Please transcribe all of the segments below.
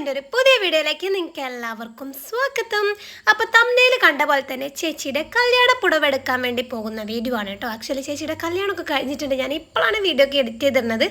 എന്റെ ഒരു പുതിയ വീഡിയോയിലേക്ക് നിങ്ങൾക്ക് എല്ലാവർക്കും സ്വാഗതം. അപ്പോൾ തമ്മിൽ കണ്ട പോലെ തന്നെ ചേച്ചിയുടെ കല്യാണ പുടവ് എടുക്കാൻ വേണ്ടി പോകുന്ന വീഡിയോ ആണ് കേട്ടോ. ആക്ച്വലി ചേച്ചിയുടെ കല്യാണമൊക്കെ കഴിഞ്ഞിട്ടുണ്ട്. ഞാൻ ഇപ്പോഴാണ് വീഡിയോ ഒക്കെ എഡിറ്റ് ചെയ്തിരുന്നത്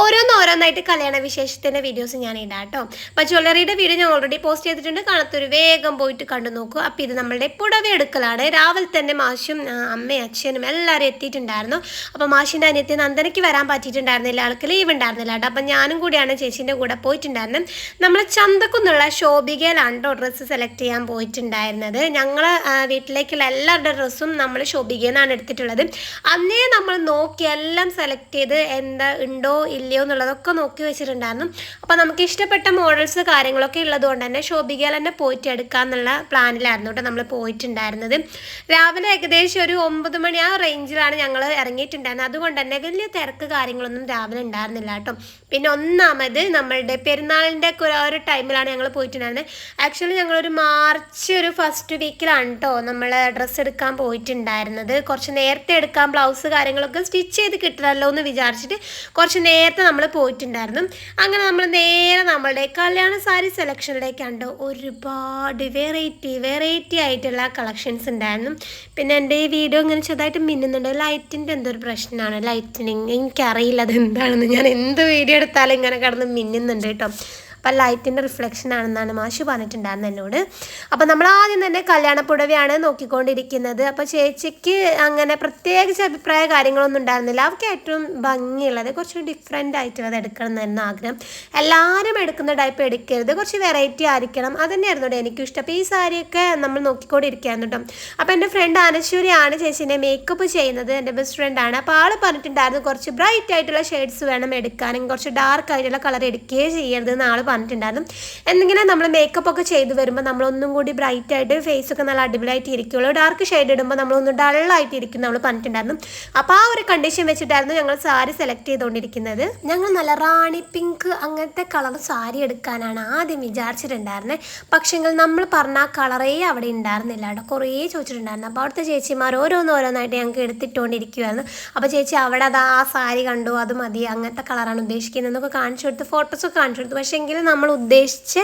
ഓരോന്ന് ഓരോന്നായിട്ട് കല്യാണ വിശേഷത്തിന്റെ വീഡിയോസ് ഞാൻ ഇടാം കേട്ടോ. അപ്പോൾ ജ്വല്ലറിയുടെ വീഡിയോ ഞാൻ ഓൾറെഡി പോസ്റ്റ് ചെയ്തിട്ടുണ്ട്. കാണത്തൊരു വേഗം പോയിട്ട് കണ്ടു നോക്കൂ. അപ്പോൾ ഇത് നമ്മളുടെ പുടവ എടുക്കലാണ്. രാവിലെ തന്നെ മാഷും അമ്മയും അച്ഛനും എല്ലാവരും എത്തിയിട്ടുണ്ടായിരുന്നു. അപ്പോൾ മാഷിന്റെ അനിയത്തി നന്ദനയ്ക്ക് വരാൻ പറ്റിയിട്ടുണ്ടായിരുന്നില്ല. ആൾക്ക് ലീവ് ഉണ്ടായിരുന്നില്ല കേട്ടോ. അപ്പം ഞാനും കൂടിയാണ് ചേച്ചീന്റെ കൂടെ പോയിട്ടുണ്ടായിരുന്നത്. നമ്മൾ ചന്തക്കുന്നുള്ള ശോഭികയിലാണ് കേട്ടോ ഡ്രസ്സ് സെലക്ട് ചെയ്യാൻ പോയിട്ടുണ്ടായിരുന്നത്. ഞങ്ങൾ വീട്ടിലേക്കുള്ള എല്ലാവരുടെ ഡ്രസ്സും നമ്മൾ ശോഭികയിൽ നിന്നാണ് എടുത്തിട്ടുള്ളത്. അന്നേ നമ്മൾ നോക്കി എല്ലാം സെലക്ട് ചെയ്ത് എന്താ ഉണ്ടോ ഇല്ലയോ എന്നുള്ളതൊക്കെ നോക്കി വെച്ചിട്ടുണ്ടായിരുന്നു. അപ്പോൾ നമുക്ക് ഇഷ്ടപ്പെട്ട മോഡൽസ് കാര്യങ്ങളൊക്കെ ഉള്ളതുകൊണ്ട് തന്നെ ശോഭികയിൽ തന്നെ പോയിട്ട് എടുക്കാമെന്നുള്ള പ്ലാനിലായിരുന്നു കേട്ടോ നമ്മൾ പോയിട്ടുണ്ടായിരുന്നത്. രാവിലെ ഏകദേശം ഒരു ഒമ്പത് മണി ആ റേഞ്ചിലാണ് ഞങ്ങൾ ഇറങ്ങിയിട്ടുണ്ടായിരുന്നത്. അതുകൊണ്ട് തന്നെ വലിയ തിരക്ക് കാര്യങ്ങളൊന്നും രാവിലെ ഉണ്ടായിരുന്നില്ല കേട്ടോ. പിന്നെ ഒന്നാമത് നമ്മളുടെ പെരുന്നാളിന്റെ ഒരു- ടൈമിലാണ് ഞങ്ങൾ പോയിട്ടുണ്ടായിരുന്നത് ആക്ച്വലി ഞങ്ങളൊരു മാർച്ച് ഒരു ഫസ്റ്റ് വീക്കിലാണ് കേട്ടോ നമ്മൾ ഡ്രസ്സ് എടുക്കാൻ പോയിട്ടുണ്ടായിരുന്നത്. കുറച്ച് നേരത്തെ എടുക്കാൻ ബ്ലൗസ് കാര്യങ്ങളൊക്കെ സ്റ്റിച്ച് ചെയ്ത് കിട്ടണമല്ലോ എന്ന് വിചാരിച്ചിട്ട് കുറച്ച് നേരത്തെ നമ്മൾ പോയിട്ടുണ്ടായിരുന്നു. അങ്ങനെ നമ്മൾ നേരെ നമ്മളുടെ കല്യാണ സാരി സെലക്ഷനിലേക്കാണ് കേട്ടോ ഒരുപാട് വെറൈറ്റി വെറൈറ്റി ആയിട്ടുള്ള കളക്ഷൻസ് ഉണ്ടായിരുന്നു. പിന്നെ എന്റെ ഈ വീഡിയോ ഇങ്ങനെ ചെറുതായിട്ട് മിന്നുന്നുണ്ട്. ലൈറ്റിന്റെ എന്തൊരു പ്രശ്നമാണ്? ലൈറ്റിനിങ് എനിക്കറിയില്ല അത് എന്താണെന്ന് ഞാൻ എന്ത് വീഡിയോ എടുത്താലും ഇങ്ങനെ കിടന്ന് മിന്നുന്നുണ്ട് കേട്ടോ. അപ്പം ലൈറ്റിന്റെ റിഫ്ലക്ഷൻ ആണെന്നാണ് മാഷ് പറഞ്ഞിട്ടുണ്ടായിരുന്നത് എന്നോട്. അപ്പം നമ്മൾ ആദ്യം തന്നെ കല്യാണപ്പുടവയാണ് നോക്കിക്കൊണ്ടിരിക്കുന്നത്. അപ്പോൾ ചേച്ചിക്ക് അങ്ങനെ പ്രത്യേകിച്ച് അഭിപ്രായ കാര്യങ്ങളൊന്നും ഉണ്ടായിരുന്നില്ല. അവർക്ക് ഏറ്റവും ഭംഗിയുള്ളത് കുറച്ച് ഡിഫറെന്റ് ആയിട്ടുള്ളത് എടുക്കണം എന്നായിരുന്നു ആഗ്രഹം. എല്ലാവരും എടുക്കുന്ന ടൈപ്പ് എടുക്കരുത്. കുറച്ച് വെറൈറ്റി ആയിരിക്കണം. അത് തന്നെയായിരുന്നു എനിക്കും ഇഷ്ടം. അപ്പോൾ ഈ സാരിയൊക്കെ നമ്മൾ നോക്കിക്കൊണ്ടിരിക്കുകയായിരുന്നു കേട്ടോ. അപ്പോൾ എന്റെ ഫ്രണ്ട് അനശ്വരിയാണ് ചേച്ചീന്റെ മേക്കപ്പ് ചെയ്യുന്നത്. എന്റെ ബെസ്റ്റ് ഫ്രണ്ടാണ് അപ്പോൾ ആൾ പറഞ്ഞിട്ടുണ്ടായിരുന്നു കുറച്ച് ബ്രൈറ്റ് ആയിട്ടുള്ള ഷെയ്ഡ്സ് വേണം എടുക്കാനും കുറച്ച് ഡാർക്ക് ആയിട്ടുള്ള കളർ എടുക്കുകയേ ചെയ്യരുത് എന്ന് ആൾ പറഞ്ഞിട്ടുണ്ടായിരുന്നു. എന്തെങ്കിലും നമ്മൾ മേക്കപ്പ് ഒക്കെ ചെയ്ത് വരുമ്പോൾ നമ്മളൊന്നും കൂടി ബ്രൈറ്റ് ആയിട്ട് ഫേസ് ഒക്കെ നല്ല അടിപൊളിയായിട്ട് ഇരിക്കുള്ളൂ ഡാർക്ക് ഷെയ്ഡ് ഇടുമ്പോൾ നമ്മളൊന്ന് ഡള്ളായിട്ട് ഇരിക്കും നമ്മൾ പറഞ്ഞിട്ടുണ്ടായിരുന്നു. അപ്പോൾ ആ ഒരു കണ്ടീഷൻ വെച്ചിട്ടായിരുന്നു ഞങ്ങൾ സാരി സെലക്ട് ചെയ്തുകൊണ്ടിരിക്കുന്നത് ഞങ്ങൾ നല്ല റാണി പിങ്ക് അങ്ങനത്തെ കളർ സാരി എടുക്കാനാണ് ആദ്യം വിചാരിച്ചിട്ടുണ്ടായിരുന്നത് പക്ഷേങ്കിൽ നമ്മൾ പറഞ്ഞ ആ കളറേ അവിടെ ഉണ്ടായിരുന്നില്ല കേട്ടോ. കുറേ ചോദിച്ചിട്ടുണ്ടായിരുന്നു. അപ്പോൾ അവിടുത്തെ ചേച്ചിമാർ ഓരോന്ന് ഓരോന്നായിട്ട് ഞങ്ങൾക്ക് എടുത്തിട്ടുകൊണ്ടിരിക്കുമായിരുന്നു അപ്പോൾ ചേച്ചി അവിടെ അത് ആ സാരി കണ്ടു അത് മതി അങ്ങനത്തെ കളറാണ് ഉദ്ദേശിക്കുന്നത് എന്നൊക്കെ കാണിച്ചു കൊടുത്ത് ഫോട്ടോസൊക്കെ കാണിച്ചു കൊടുത്തു. പക്ഷേങ്കിൽ നമ്മൾ ഉദ്ദേശിച്ച്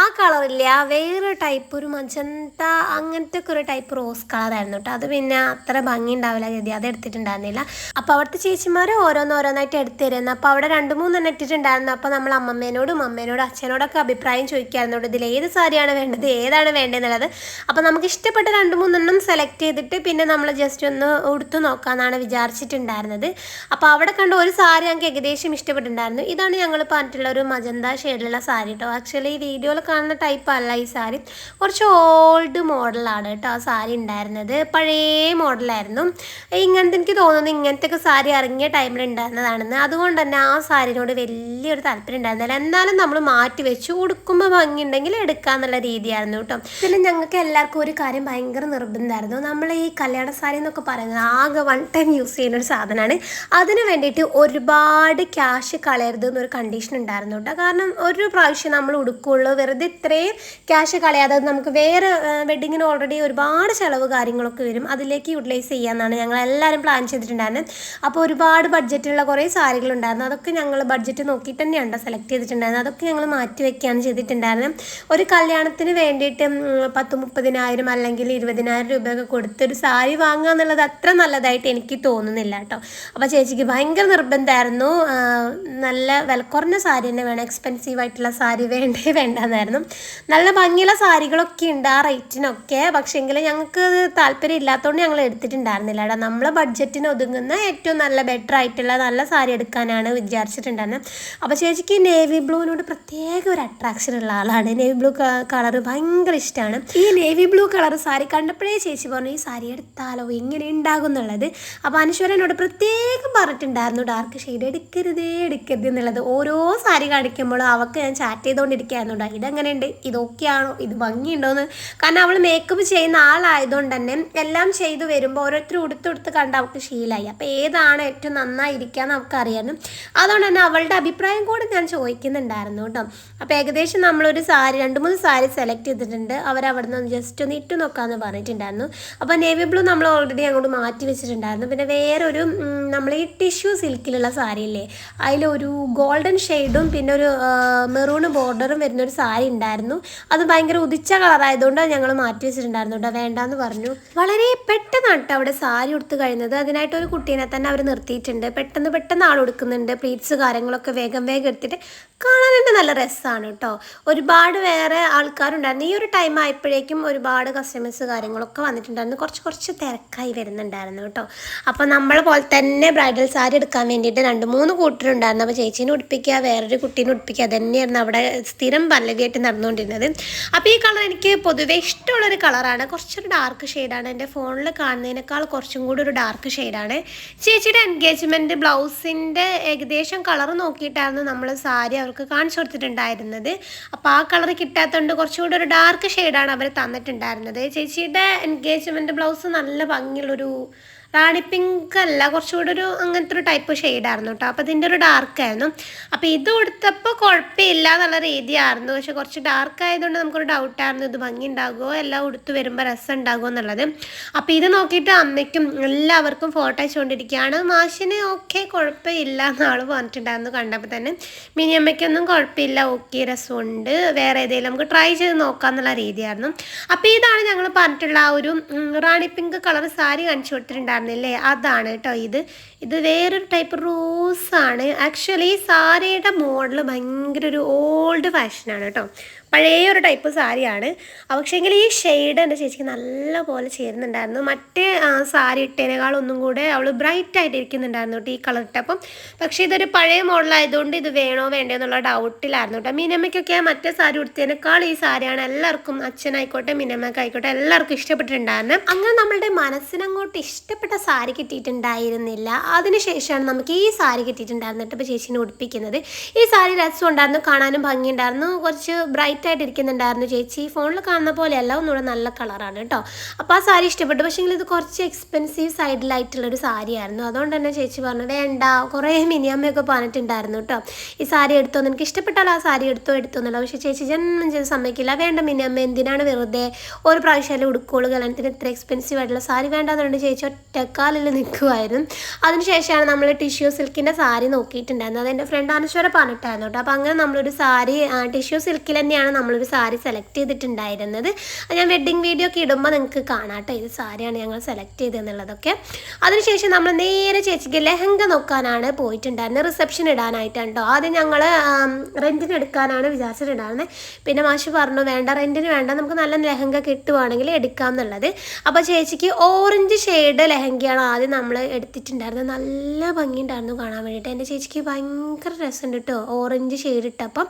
ആ കളറില്ല ആ വേറെ ടൈപ്പ് ഒരു മജന്ത അങ്ങനത്തെ ഒക്കെ ഒരു ടൈപ്പ് റോസ് കളറായിരുന്നു കേട്ടോ അത് പിന്നെ അത്ര ഭംഗി ഉണ്ടാവില്ല ഗതി. അത് എടുത്തിട്ടുണ്ടായിരുന്നില്ല. അപ്പോൾ അവിടുത്തെ ചേച്ചിമാർ ഓരോന്നോരോന്നായിട്ട് എടുത്തു തരുന്നു. അപ്പോൾ അവിടെ രണ്ട് മൂന്നെണ്ണം ഇട്ടിട്ടുണ്ടായിരുന്നു. അപ്പോൾ നമ്മൾ അമ്മമ്മേനോടും അമ്മേനോടും അച്ഛനോടൊക്കെ അഭിപ്രായം കേട്ടോ ഇതിൽ ഏത് സാരിയാണ് വേണ്ടത്? ഏതാണ് വേണ്ടതെന്നുള്ളത്. അപ്പോൾ നമുക്ക് ഇഷ്ടപ്പെട്ട രണ്ട് മൂന്നെണ്ണം സെലക്ട് ചെയ്തിട്ട് പിന്നെ നമ്മൾ ജസ്റ്റ് ഒന്ന് ഉടുത്തു നോക്കാമെന്നാണ് വിചാരിച്ചിട്ടുണ്ടായിരുന്നത്. അപ്പോൾ അവിടെ കണ്ട ഒരു സാരി ഞങ്ങൾക്ക് ഏകദേശം ഇഷ്ടപ്പെട്ടിട്ടുണ്ടായിരുന്നു. ഇതാണ് ഞങ്ങൾ പറഞ്ഞിട്ടുള്ള ഒരു മജന്ത ഷെയ്ഡിലുള്ള സാരി കേട്ടോ ആക്ച്വലി ഈ വീഡിയോയിൽ കാണുന്ന ടൈപ്പ് അല്ല ഈ സാരി കുറച്ച് ഓൾഡ് മോഡലാണ് കേട്ടോ ആ സാരി ഉണ്ടായിരുന്നത് പഴയ മോഡലായിരുന്നു ഇങ്ങനത്തെ എനിക്ക് തോന്നുന്നു ഇങ്ങനത്തെ ഒക്കെ സാരി ഇറങ്ങിയ ടൈമിൽ ഉണ്ടായിരുന്നതാണെന്ന് അതുകൊണ്ട് തന്നെ ആ സാരിനോട് വലിയൊരു താല്പര്യം ഉണ്ടായിരുന്നില്ല എന്നാലും നമ്മൾ മാറ്റി വെച്ചു ഉടുക്കുമ്പോൾ ഭംഗിയുണ്ടെങ്കിൽ എടുക്കാന്നുള്ള രീതിയായിരുന്നു കേട്ടോ. പിന്നെ ഞങ്ങൾക്ക് എല്ലാവർക്കും ഒരു കാര്യം ഭയങ്കര നിർബന്ധമായിരുന്നു നമ്മൾ ഈ കല്യാണ സാരി എന്നൊക്കെ പറയുന്നത് ആകെ വൺ ടൈം യൂസ് ചെയ്യുന്ന ഒരു സാധനമാണ് അതിന് വേണ്ടിയിട്ട് ഒരുപാട് ക്യാഷ് കളയരുത് എന്നൊരു കണ്ടീഷൻ ഉണ്ടായിരുന്നു കേട്ടോ. കാരണം ഒരു പ്രാവശ്യം നമ്മൾ ഉടുക്കുള്ളൂ. വെറുതെ ഇത്രയും ക്യാഷ് കളയാതെ നമുക്ക് വേറെ വെഡിങ്ങിന് ഓൾറെഡി ഒരുപാട് ചിലവ് കാര്യങ്ങളൊക്കെ വരും. അതിലേക്ക് യൂട്ടിലൈസ് ചെയ്യാമെന്നാണ് ഞങ്ങൾ എല്ലാവരും പ്ലാൻ ചെയ്തിട്ടുണ്ടായിരുന്നത് അപ്പോൾ ഒരുപാട് ബഡ്ജറ്റുള്ള കുറേ സാരികൾ സാരികളുണ്ടായിരുന്നു അതൊക്കെ ഞങ്ങൾ ബഡ്ജറ്റ് നോക്കിയിട്ട് തന്നെയാണ് സെലക്ട് ചെയ്തിട്ടുണ്ടായിരുന്നത് അതൊക്കെ ഞങ്ങൾ മാറ്റി വയ്ക്കുകയാണ് ചെയ്തിട്ടുണ്ടായിരുന്നത് ഒരു കല്യാണത്തിന് വേണ്ടിയിട്ട് പത്ത് മുപ്പതിനായിരം അല്ലെങ്കിൽ ഇരുപതിനായിരം രൂപയൊക്കെ കൊടുത്ത് ഒരു സാരി വാങ്ങുക എന്നുള്ളത് അത്ര നല്ലതായിട്ട് എനിക്ക് തോന്നുന്നില്ല കേട്ടോ. അപ്പോൾ ചേച്ചിക്ക് ഭയങ്കര നിർബന്ധമായിരുന്നു. നല്ല വില കുറഞ്ഞ സാരി തന്നെ വേണം. എക്സ്പെൻസീവ് ആയിട്ടുള്ള സാരി വേണ്ടേ വേണ്ടെന്നായിരുന്നു. നല്ല ഭംഗിയുള്ള സാരികളൊക്കെ ഉണ്ട് ആ റേറ്റിനൊക്കെ. പക്ഷേങ്കിൽ ഞങ്ങൾക്ക് താല്പര്യം ഇല്ലാത്തതുകൊണ്ട് ഞങ്ങൾ എടുത്തിട്ടുണ്ടായിരുന്നില്ല. കേട്ടോ നമ്മളെ ബഡ്ജറ്റിന് ഒതുങ്ങുന്ന ഏറ്റവും നല്ല ബെറ്റർ ആയിട്ടുള്ള നല്ല സാരി എടുക്കാനാണ് വിചാരിച്ചിട്ടുണ്ടായിരുന്നത് അപ്പോൾ ചേച്ചിക്ക് നേവി ബ്ലൂവിനോട് പ്രത്യേക ഒരു അട്രാക്ഷൻ ഉള്ള ആളാണ്. നേവി ബ്ലൂ കളർ ഭയങ്കര ഇഷ്ടമാണ് ഈ നേവി ബ്ലൂ കളർ സാരി കണ്ടപ്പോഴേ ചേച്ചി പറഞ്ഞു ഈ സാരി എടുത്താലോ? എങ്ങനെ ഉണ്ടാകും എന്നുള്ളത് അപ്പോൾ അനശ്വരനോട് പ്രത്യേകം പറഞ്ഞിട്ടുണ്ടായിരുന്നു ഡാർക്ക് ഷെയ്ഡ് എടുക്കരുതേ എടുക്കരുത് എന്നുള്ളത്. ഓരോ സാരി കാണിക്കുമ്പോഴും അവൾക്ക് ഞാൻ ചാറ്റ് ചെയ്തുകൊണ്ടിരിക്കുകയായിരുന്നു ഇതെങ്ങനെയുണ്ട്? ഇതൊക്കെയാണോ ഇത് ഭംഗിയുണ്ടോയെന്ന് കാരണം അവൾ മേക്കപ്പ് ചെയ്യുന്ന ആളായതുകൊണ്ട് തന്നെ എല്ലാം ചെയ്തു വരുമ്പോൾ ഓരോരുത്തർ ഉടുത്തുടുത്ത് കണ്ട് അവൾക്ക് ശീലമായി അപ്പോൾ ഏതാണ് ഏറ്റവും നന്നായിരിക്കുക എന്ന് അവൾക്ക് അറിയാനും അതുകൊണ്ട് തന്നെ അവളുടെ അഭിപ്രായം കൂടെ ഞാൻ ചോദിക്കുന്നുണ്ടായിരുന്നു കേട്ടോ അപ്പോൾ ഏകദേശം നമ്മളൊരു സാരി രണ്ട് മൂന്ന് സാരി സെലക്ട് ചെയ്തിട്ടുണ്ട്. അവരവിടെ നിന്ന് ജസ്റ്റ് ഒന്ന് ഇട്ട് നോക്കാമെന്ന് പറഞ്ഞിട്ടുണ്ടായിരുന്നു. അപ്പോൾ നേവി ബ്ലൂ നമ്മൾ ഓൾറെഡി അങ്ങോട്ട് മാറ്റി വെച്ചിട്ടുണ്ടായിരുന്നു. പിന്നെ വേറൊരു നമ്മൾ ഈ ടിഷ്യൂ സിൽക്കിലുള്ള സാരിയില്ലേ? അതിലൊരു ഗോൾഡൻ ഷെയ്ഡും പിന്നെ ഒരു മെറൂൺ ബോർഡറും വരുന്ന ഒരു സാരി ഉണ്ടായിരുന്നു. അത് ഭയങ്കര ഉദിച്ച കളറായതുകൊണ്ട് ഞങ്ങൾ മാറ്റി വെച്ചിട്ടുണ്ടായിരുന്നു കേട്ടോ. വേണ്ടാന്ന് പറഞ്ഞു. വളരെ പെട്ടെന്നാണ് കേട്ടോ അവിടെ സാരി ഉടുത്ത് കഴിഞ്ഞത്. അതിനായിട്ട് ഒരു കുട്ടീനെ തന്നെ അവർ നിർത്തിയിട്ടുണ്ട്. പെട്ടെന്ന് പെട്ടെന്ന് ആൾ ഉടുക്കുന്നുണ്ട്. പ്ലീറ്റ്സ് കാര്യങ്ങളൊക്കെ വേഗം വേഗം എടുത്തിട്ട് കാണാനായിട്ട് നല്ല രസമാണ് കേട്ടോ. ഒരുപാട് വേറെ ആൾക്കാരുണ്ടായിരുന്നു. ഈ ഒരു ടൈം ആയപ്പോഴേക്കും ഒരുപാട് കസ്റ്റമേഴ്സ് കാര്യങ്ങളൊക്കെ വന്നിട്ടുണ്ടായിരുന്നു. കുറച്ച് കുറച്ച് തിരക്കായി വരുന്നുണ്ടായിരുന്നു കേട്ടോ. അപ്പോൾ നമ്മളെ പോലെ തന്നെ ബ്രൈഡൽ സാരി എടുക്കാൻ വേണ്ടിയിട്ട് രണ്ട് മൂന്ന് കൂട്ടരുണ്ടായിരുന്നു. അപ്പോൾ ചേച്ചീനെ ഉടുപ്പിക്കുക വേറൊരു കുട്ടീനെ ഉടുപ്പിക്കുക തന്നെയായിരുന്നു അവിടെ സ്ഥിരം പല്ലവിയായിട്ട് നടന്നുകൊണ്ടിരുന്നത്. അപ്പോൾ ഈ കളർ എനിക്ക് പൊതുവേ ഇഷ്ടമുള്ളൊരു കളറാണ്. കുറച്ചൊരു ഡാർക്ക് ഷെയ്ഡാണ് എന്റെ ഫോണിൽ കാണുന്നതിനേക്കാൾ കുറച്ചും കൂടി ഒരു ഡാർക്ക് ഷെയ്ഡാണ് ചേച്ചിയുടെ എൻഗേജ്മെന്റ് ബ്ലൗസിന്റെ ഏകദേശം കളർ നോക്കിയിട്ടായിരുന്നു നമ്മൾ സാരി അവർക്ക് കാണിച്ചു കൊടുത്തിട്ടുണ്ടായിരുന്നത്. അപ്പോൾ ആ കളർ കിട്ടാത്തതുകൊണ്ട് കുറച്ചുകൂടി ഒരു ഡാർക്ക് ഷെയ്ഡാണ് അവർ തന്നിട്ടുണ്ടായിരുന്നത്. ചേച്ചിയുടെ എൻഗേജ്മെന്റ് ബ്ലൗസ് നല്ല ഭംഗിയുള്ളൊരു റാണി പിങ്ക് അല്ല കുറച്ചുകൂടെ ഒരു അങ്ങനത്തെ ഒരു ടൈപ്പ് ഷെയ്ഡായിരുന്നു കേട്ടോ അപ്പോൾ ഇതിന്റെ ഒരു ഡാർക്ക് ആയിരുന്നു. അപ്പോൾ ഇത് കൊടുത്തപ്പോൾ കുഴപ്പമില്ല എന്നുള്ള രീതിയായിരുന്നു. പക്ഷെ കുറച്ച് ഡാർക്ക് ആയതുകൊണ്ട് നമുക്കൊരു ഡൗട്ടായിരുന്നു ഇത് ഭംഗി ഉണ്ടാകുമോ എല്ലാം ഉടുത്ത് വരുമ്പോൾ രസം ഉണ്ടാകുമോ എന്നുള്ളത്. അപ്പോൾ ഇത് നോക്കിയിട്ട് അമ്മയ്ക്കും എല്ലാവർക്കും ഫോട്ടോ അയച്ചുകൊണ്ടിരിക്കുകയാണ്. മാഷിന് ഓക്കെ കുഴപ്പമില്ല എന്നാൾ പറഞ്ഞിട്ടുണ്ടായിരുന്നു കണ്ടപ്പോൾ തന്നെ. മിനി അമ്മയ്ക്കൊന്നും കുഴപ്പമില്ല. ഓക്കെ രസമുണ്ട്. വേറെ ഏതെങ്കിലും നമുക്ക് ട്രൈ ചെയ്ത് നോക്കാം എന്നുള്ള രീതിയായിരുന്നു. അപ്പോൾ ഇതാണ് ഞങ്ങൾ പറഞ്ഞിട്ടുള്ള ആ ഒരു റാണി പിങ്ക് കളർ സാരി കാണിച്ചു കൊടുത്തിട്ടുണ്ടായിരുന്നില്ലേ അതാണ് കേട്ടോ ഇത്. ഇത് വേറൊരു ടൈപ്പ് റോസാണ് ആക്ച്വലി സാരിയുടെ മോഡൽ ഭയങ്കര ഒരു ഓൾഡ് ഫാഷനാണ് കേട്ടോ പഴയ ഒരു ടൈപ്പ് സാരിയാണ് പക്ഷേങ്കിൽ ഈ ഷെയ്ഡ് എന്റെ ചേച്ചിക്ക് നല്ല പോലെ ചേരുന്നുണ്ടായിരുന്നു. മറ്റേ സാരി ഇട്ടതിനേക്കാളൊന്നും കൂടെ അവൾ ബ്രൈറ്റ് ആയിട്ട് ഇരിക്കുന്നുണ്ടായിരുന്നു കേട്ടോ ഈ കളർ ഇട്ടപ്പം പക്ഷേ ഇതൊരു പഴയ മോഡലായതുകൊണ്ട് ഇത് വേണോ വേണ്ടോ എന്നുള്ള ഡൗട്ടിലായിരുന്നു കേട്ടോ. മിനമ്മയ്ക്കൊക്കെ മറ്റേ സാരി ഉടുത്തതിനേക്കാൾ ഈ സാരിയാണ് എല്ലാവർക്കും അച്ഛനായിക്കോട്ടെ മീനമ്മക്കായിക്കോട്ടെ എല്ലാവർക്കും ഇഷ്ടപ്പെട്ടിട്ടുണ്ടായിരുന്നു. അങ്ങനെ നമ്മളുടെ മനസ്സിനങ്ങോട്ട് ഇഷ്ടപ്പെട്ട സാരി കിട്ടിയിട്ടുണ്ടായിരുന്നില്ല. അതിനുശേഷമാണ് നമുക്ക് ഈ സാരി കിട്ടിയിട്ടുണ്ടായിരുന്നിട്ട് ഇപ്പോൾ ചേച്ചീനെ ഉടുപ്പിക്കുന്നത്. ഈ സാരി രസം ഉണ്ടായിരുന്നു കാണാനും ഭംഗിയുണ്ടായിരുന്നു കുറച്ച് ബ്രൈറ്റ് ആയിട്ട് ഇരിക്കുന്നുണ്ടായിരുന്നു ചേച്ചി. ഫോണിൽ കാണുന്ന പോലെയല്ല ഒന്നുകൂടെ നല്ല കളറാണ് കേട്ടോ. അപ്പോൾ ആ സാരി ഇഷ്ടപ്പെട്ടു. പക്ഷേ ഇത് കുറച്ച് എക്സ്പെൻസീവ് സൈഡിലായിട്ടുള്ളൊരു സാരിയായിരുന്നു. അതുകൊണ്ട് തന്നെ ചേച്ചി പറഞ്ഞു വേണ്ട കുറേ മിനിയമ്മയൊക്കെ പറഞ്ഞിട്ടുണ്ടായിരുന്നു കേട്ടോ. ഈ സാരി എടുത്തോ എനിക്ക് ഇഷ്ടപ്പെട്ടാൽ ആ സാരി എടുത്തോ എടുത്തോ എന്നുള്ളത് പക്ഷേ ചേച്ചി ജന്മം ചെയ്ത് സമ്മതിക്കില്ല. വേണ്ട മിനിയമ്മ എന്തിനാണ് വെറുതെ ഒരു പ്രാവശ്യമല്ലേ ഉടുക്കോളൂ കല്യാണത്തിന് ഇത്ര എക്സ്പെൻസീവ് ആയിട്ടുള്ള സാരി വേണ്ടാന്നുകൊണ്ട് ചേച്ചി. ഒറ്റക്കാലിൽ നിൽക്കുമായിരുന്നു അതിനുശേഷമാണ് നമ്മൾ ടിഷ്യൂ സിൽക്കിന്റെ സാരി നോക്കിയിട്ടുണ്ടായിരുന്നത്. അത് എന്റെ ഫ്രണ്ട് അനശ്വര പറഞ്ഞിട്ടായിരുന്നു കേട്ടോ. അപ്പോൾ അങ്ങനെ നമ്മളൊരു സാരി ടിഷ്യൂ സിൽക്കിൽ തന്നെയാണ് നമ്മളൊരു സാരി സെലക്ട് ചെയ്തിട്ടുണ്ടായിരുന്നത്. ഞാൻ വെഡ്ഡിങ് വീഡിയോ ഒക്കെ ഇടുമ്പോൾ നിങ്ങൾക്ക് കാണാം കേട്ടോ ഇത് സാരിയാണ് ഞങ്ങൾ സെലക്ട് ചെയ്തതെന്നുള്ളതൊക്കെ. അതിനുശേഷം നമ്മൾ നേരെ ചേച്ചിക്ക് ലെഹങ്ക നോക്കാനാണ് പോയിട്ടുണ്ടായിരുന്നത്. റിസപ്ഷൻ ഇടാനായിട്ടാണ് കേട്ടോ ആദ്യം ഞങ്ങൾ റെന്റിന് എടുക്കാനാണ് വിചാരിച്ചിട്ടുണ്ടായിരുന്നത് പിന്നെ മാഷ് പറഞ്ഞു വേണ്ട റെന്റിന് വേണ്ട. നമുക്ക് നല്ല ലെഹങ്ക കിട്ടുവാണെങ്കിൽ എടുക്കാം എന്നുള്ളത് അപ്പോൾ ചേച്ചിക്ക് ഓറഞ്ച് ഷെയ്ഡ് ലെഹങ്കയാണ് ആദ്യം നമ്മൾ എടുത്തിട്ടുണ്ടായിരുന്നത്. നല്ല ഭംഗിയുണ്ടായിരുന്നു കാണാൻ വേണ്ടിയിട്ട്. എന്റെ ചേച്ചിക്ക് ഭയങ്കര രസമുണ്ട് കേട്ടോ ഓറഞ്ച് ഷെയ്ഡ് ഇട്ടപ്പം.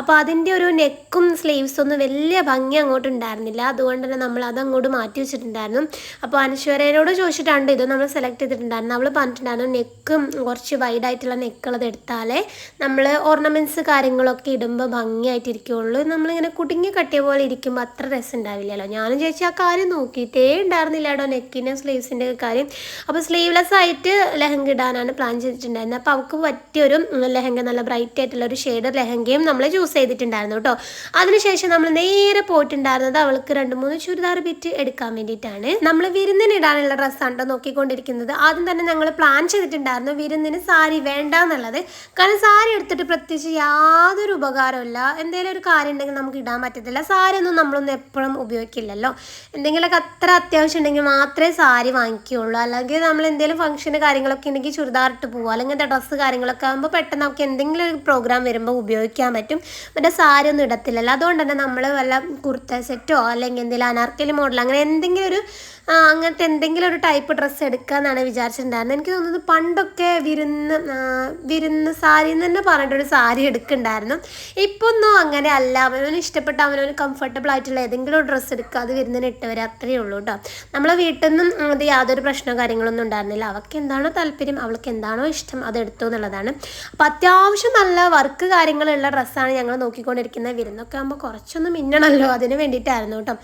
അപ്പോൾ അതിന്റെ ഒരു നെക്കും സ്ലീവ്സും ഒന്നും വലിയ ഭംഗി അങ്ങോട്ട് ഉണ്ടായിരുന്നില്ല അതുകൊണ്ട് തന്നെ നമ്മൾ അതങ്ങോട്ട് മാറ്റി വെച്ചിട്ടുണ്ടായിരുന്നു. അപ്പോൾ അനശ്വരയോട് ചോദിച്ചിട്ടുണ്ട് ഇത് നമ്മൾ സെലക്ട് ചെയ്തിട്ടുണ്ടായിരുന്നു അവൾ പറഞ്ഞിട്ടുണ്ടായിരുന്നു നെക്കും കുറച്ച് വൈഡ് ആയിട്ടുള്ള നെക്കുള്ളത് എടുത്താലേ നമ്മൾ ഓർണമെന്റ്സ് കാര്യങ്ങളൊക്കെ ഇടുമ്പോൾ ഭംഗിയായിട്ടിരിക്കുള്ളൂ. നമ്മളിങ്ങനെ കുടുങ്ങി കട്ടിയ പോലെ ഇരിക്കുമ്പോൾ അത്ര രസം ഉണ്ടാവില്ലല്ലോ. ഞാനും ചേച്ചി ആ കാര്യം നോക്കിയിട്ടേ ഉണ്ടായിരുന്നില്ല കേട്ടോ നെക്കിന്റെ സ്ലീവ്സിന്റെ കാര്യം. അപ്പോൾ സ്ലീവ്ലെസ് ആയിട്ട് ലെഹങ്ക ഇടാനാണ് പ്ലാൻ ചെയ്തിട്ടുണ്ടായിരുന്നത്. അപ്പോൾ അവൾക്ക് പറ്റിയൊരു ലെഹങ്ക നല്ല ബ്രൈറ്റ് ആയിട്ടുള്ള ഒരു ഷെയ്ഡ് ലെഹങ്കയും നമ്മൾ ചൂസ് ചെയ്തിട്ടുണ്ടായിരുന്നു കേട്ടോ. അതിനുശേഷം നമ്മൾ നേരെ പോയിട്ടുണ്ടായിരുന്നത് അവൾക്ക് രണ്ട് മൂന്ന് ചുരിദാർ ബിറ്റ് എടുക്കാൻ വേണ്ടിയിട്ടാണ്. നമ്മൾ വിരുന്നിനിടാനുള്ള ഡ്രസ്സാണ് നോക്കിക്കൊണ്ടിരിക്കുന്നത്. ആദ്യം തന്നെ ഞങ്ങൾ പ്ലാൻ ചെയ്തിട്ടുണ്ടായിരുന്നു വിരുന്നിന് സാരി വേണ്ട എന്നുള്ളത് കാരണം സാരി എടുത്തിട്ട് പ്രത്യേകിച്ച് യാതൊരു ഉപകാരമില്ല എന്തെങ്കിലും ഒരു കാര്യം ഉണ്ടെങ്കിൽ നമുക്ക് ഇടാൻ പറ്റത്തില്ല. സാരി ഒന്നും നമ്മളൊന്നും എപ്പോഴും ഉപയോഗിക്കില്ലല്ലോ. എന്തെങ്കിലുമൊക്കെ അത്ര അത്യാവശ്യം ഉണ്ടെങ്കിൽ മാത്രമേ സാരി വാങ്ങിക്കുകയുള്ളൂ. അല്ലെങ്കിൽ നമ്മൾ എന്തെങ്കിലും ഫംഗ്ഷന് കാര്യങ്ങളൊക്കെ ഉണ്ടെങ്കിൽ ചുരിദാർ ഇട്ട് പോകുക അല്ലെങ്കിൽ ഡ്രസ്സ് കാര്യങ്ങളൊക്കെ ആകുമ്പോൾ പെട്ടെന്ന് നമുക്ക് എന്തെങ്കിലും ഒരു പ്രോഗ്രാം വരുമ്പോൾ ഉപയോഗിക്കാൻ പറ്റും. മറ്റേ സാരി ഒന്നും ഇടത്തില്ലല്ലോ അതുകൊണ്ട് തന്നെ നമ്മൾ വല്ല കുർത്ത സെറ്റോ അല്ലെങ്കിൽ എന്തെങ്കിലും അനാർക്കലി മോഡൽ അങ്ങനെ എന്തെങ്കിലും ഒരു അങ്ങനത്തെ എന്തെങ്കിലും ഒരു ടൈപ്പ് ഡ്രസ്സ് എടുക്കാന്നാണ് വിചാരിച്ചിട്ടുണ്ടായിരുന്നത് എനിക്ക് തോന്നുന്നത് പണ്ടൊക്കെ വിരുന്ന് വിരുന്ന സാരി എന്ന് തന്നെ പറഞ്ഞിട്ടൊരു സാരി എടുക്കുന്നുണ്ടായിരുന്നു ഇപ്പൊ ഒന്നും അങ്ങനെ അല്ല അവനവന് ഇഷ്ടപ്പെട്ട അവനവന് കംഫർട്ടബിൾ ആയിട്ടുള്ള ഏതെങ്കിലും ഒരു ഡ്രസ്സ് എടുക്കുക. അത് വിരുന്നിന് ഇട്ട് വരെ അത്രയേ ഉള്ളൂ കേട്ടോ നമ്മളെ വീട്ടിൽ നിന്നും അത് യാതൊരു പ്രശ്നമോ കാര്യങ്ങളൊന്നും ഉണ്ടായിരുന്നില്ല. അവൾക്ക് എന്താണോ താല്പര്യം അവൾക്ക് എന്താണോ ഇഷ്ടം അത് എടുത്തു എന്നുള്ളതാണ്. അപ്പം അത്യാവശ്യം നല്ല വർക്ക് കാര്യങ്ങളുള്ള ഡ്രസ്സാണ് ഞങ്ങൾ നോക്കിക്കൊണ്ടിരിക്കുന്നത്. വിരുന്നൊക്കെ ആകുമ്പോൾ കുറച്ചൊന്നും മിന്നണമല്ലോ അതിന് വേണ്ടിയിട്ടായിരുന്നു കേട്ടോ